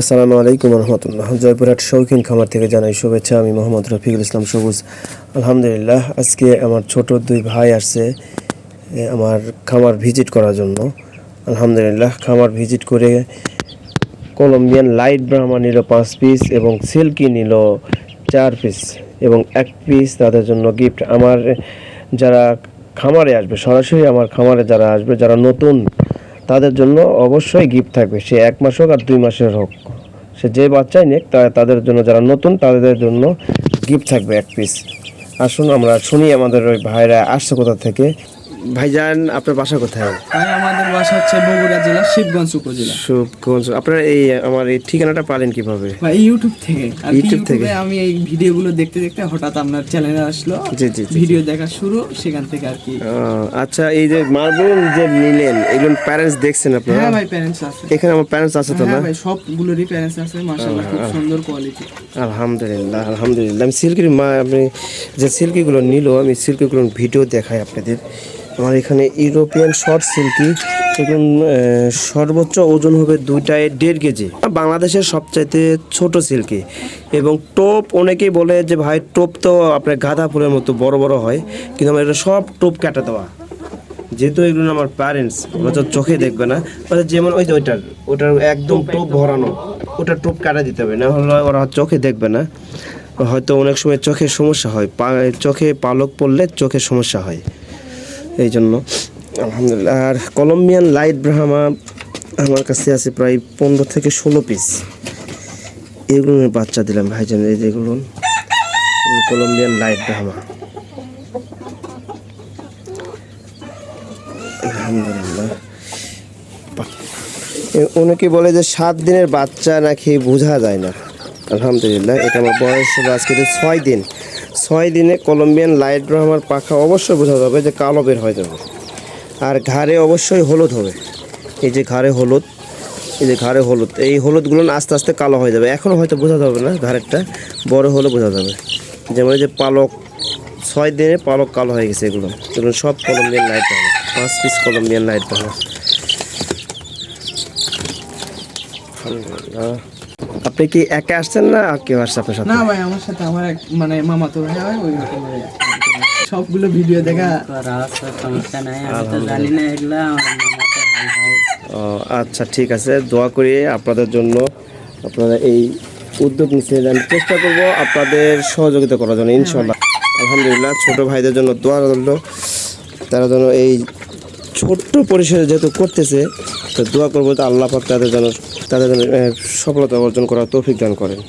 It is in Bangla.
আসসালামু আলাইকুম রহমতুল্লাহ জয়পুরহাট শৌখিন খামার থেকে জানাই শুভেচ্ছা। আমি মোহাম্মদ রফিকুল ইসলাম সবুজ। আলহামদুলিল্লাহ, আজকে আমার ছোট দুই ভাই আসছে আমার খামার ভিজিট করার জন্য। আলহামদুলিল্লাহ, খামার ভিজিট করে কলম্বিয়ান লাইট ব্রাহ্মা নিল পাঁচ পিস এবং সিল্কি নিল চার পিস এবং এক পিস তাদের জন্য গিফট আমার যারা খামারে আসবে, সরাসরি আমার খামারে যারা আসবে, যারা নতুন তাদের জন্য অবশ্যই গিফট থাকবে। সে এক মাস হোক আর দুই মাসের হোক। সে যে বাচ্চাই নেক, তা তাদের জন্য যারা নতুন, তাদের জন্য গিফট থাকবে এক পিস আসুন, আমরা শুনি আমাদের ওই ভাইরা আসছে কোথা থেকে। ভাইজান আপনার বাসা কোথায়? ভাই আমাদের বাসা হচ্ছে বগুড়া জেলা শিবগঞ্জ উপজেলা। আপনার এই আমার এই ঠিকানাটা পালেন কীভাবে? ইউটিউব থেকে। ইউটিউব থেকে? আমি এই ভিডিওগুলো দেখতে দেখতে হঠাৎ আপনার চ্যানেলে আসলো। জি জি ভিডিও দেখা শুরু সেখান থেকে আর কি। আচ্ছা এই যে মার্বেল যে নিলেন এগুলো প্যারেন্টস দেখছেন আপনারা হ্যাঁ ভাই প্যারেন্টস আছে। এখানে আমার প্যারেন্টস আছে তো না? হ্যাঁ ভাই সবগুলোরই প্যারেন্টস আছে মাশাআল্লাহ খুব সুন্দর কোয়ালিটি আলহামদুলিল্লাহ আলহামদুলিল্লাহ। আমি সিল্কির মা আপনি যে সিল্কিগুলো নিল আমি সিল্কিগুলোর ভিডিও দেখাই আপনাদের। আমার এখানে ইউরোপিয়ান শর্ট সিল্কি এখন সর্বোচ্চ ওজন হবে দুইটায় দেড় কেজি। বাংলাদেশের সবচাইতে ছোট সিল্কি, এবং টোপ অনেকেই বলে যে, ভাই, টোপ তো আপনার গাঁদা ফুলের মতো বড় বড় হয়, কিন্তু আমার এটা সব টোপ কাটা দেওয়া। যেহেতু এগুলো আমার প্যারেন্টস ওরা তো চোখে দেখবে না যেমন ওই যে ওইটার, ওটার একদম টোপ ভরানো, ওটা টোপ কাটা দিতে হবে, না হলে ওরা চোখে দেখবে না। হয়তো অনেক সময় চোখের সমস্যা হয় চোখে পালক পড়লে চোখের সমস্যা হয়। এই জন্য আলহামদুলিল্লাহ। আর কলম্বিয়ান লাইট ব্রাহ্মা আমার কাছে আছে প্রায় পনেরো থেকে ষোলো পিস এগুলোর বাচ্চা দিলাম, ভাইজান, এই যেগুলো কলম্বিয়ান লাইট ব্রাহ্মা। আলহামদুলিল্লাহ। অনেকে বলে যে সাত দিনের বাচ্চা নাকি বোঝা যায় না। আলহামদুলিল্লাহ, এটা আমার বয়স আজকে ছয় দিন। ছয় দিনে কলম্বিয়ান লাইট আমার পাখা অবশ্যই বোঝা যাবে যে কালো বের হয়ে যাবে। আর ঘাড়ে অবশ্যই হলুদ হবে। এই যে ঘাড়ে হলুদ, এই যে ঘাড়ে হলুদ, এই হলুদগুলো আস্তে আস্তে কালো হয়ে যাবে। এখনও হয়তো বোঝা যাবে না ঘাড়েরটা, বড় হলে বোঝা যাবে। যেমন যে পালক, ছয় দিনে পালক কালো হয়ে গেছে এগুলো। এগুলো সব কলম্বিয়ান লাইট হবে পাঁচ পিস কলম্বিয়ান লাইট হবে আলহামদুলিল্লাহ। আপনি কি একা আসছেন না আর কেউ আসছে আপনার সাথে? না ভাই আমার সাথে আমার এক মানে মামাতো ভাই হয় ওই রকম সবগুলো ভিডিও দেখা সমস্যা নাই আমি তো জানি না এগুলা ও, আচ্ছা ঠিক আছে। দোয়া করি আপনাদের জন্য। আপনারা এই উদ্যোগ নিচ্ছেন আমি চেষ্টা করব আপনাদের সহযোগিতা করার জন্য ইনশাল্লাহ আলহামদুলিল্লাহ ছোট ভাইদের জন্য দোয়া রইল। তারা যেন এই ছোট্ট পরিসরে যেহেতু করতেছে তো দোয়া করব যে আল্লাহ পাক তাদের যেন তাদের যেন সফলতা অর্জন করার তৌফিক দান করেন।